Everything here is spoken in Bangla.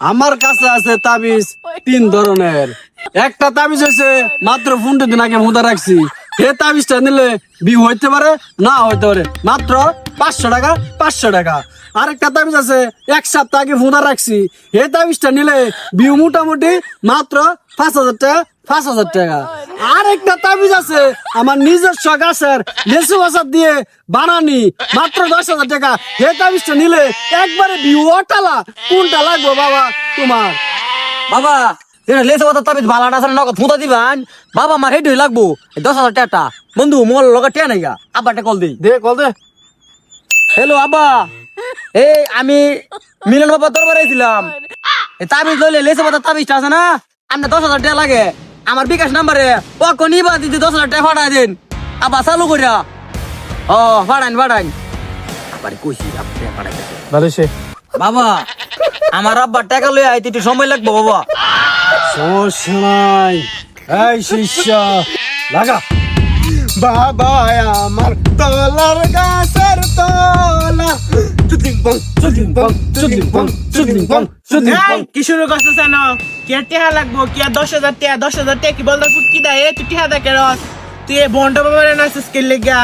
আমার কাছে আছে তাবিজ তিন ধরনের। একটা তাবিজ হয়েছে, মাত্র পনেরো দিন আগে মুদা রাখছি। এই তাবিজটা নিলে বিয়ে হইতে পারে, না হইতে পারে, মাত্র পাঁচশো টাকা পাঁচশো টাকা। আরেকটা তাবিজ আছে, এক সপ্তাহ আগে মুদা রাখছি। এই তাবিজটা নিলে বিয়ে মোটামুটি মাত্র পাঁচ হাজার টাকা, পাঁচ হাজার টাকা। আরেকটা তাবিজ আছে আমার নিজস্ব গাছের লেসু বাসার দিয়ে বানানি মাত্র দশ হাজার টাকা। হে তাবিজটা নিলে একবারে বিউ অটালা কোনটা লাগবো বাবা তোমার? বাবা এটা লেসে কথা তাবিজ ভালো আছে নগদ ফুঁতা দিবান। বাবা আমার হেঁটে লাগবো। দশ হাজার টাকা বন্ধু মোর লগে টিয়া নাই আব্বাটা কল দিই। দে কল দে। হ্যালো আব্বা। এই আমি মিলন বাবা দরবারে ছিলাম তাবিজ লইলে লেসে কথা তাবিজটা আছে না? আপনার দশ হাজার টাকা লাগে। আমার বিকাশ নাম্বারে ও নিবা দিদি দশ হাজার টাকা ফাটাই দিন। আব্বা চালু করিয়া ও ফাটাইন ফাটাইন আবার কইছি ভালো সে বাবা আমার আব্বার টাকা লই আইতে একটু সময় লাগবো বাবা। সমস্যা নাই এই শিষ্য লাগা। বাবা আমার তলার গাছের কি শুরু করতেছে না? কে টেহা লাগবো কে দশ হাজার টেহা দশ হাজার টেহা কি বলতো ফুটকি দেয়? তুই টেহা দেখে রস তুই বন্ড বাবার নাচিস কে লেগা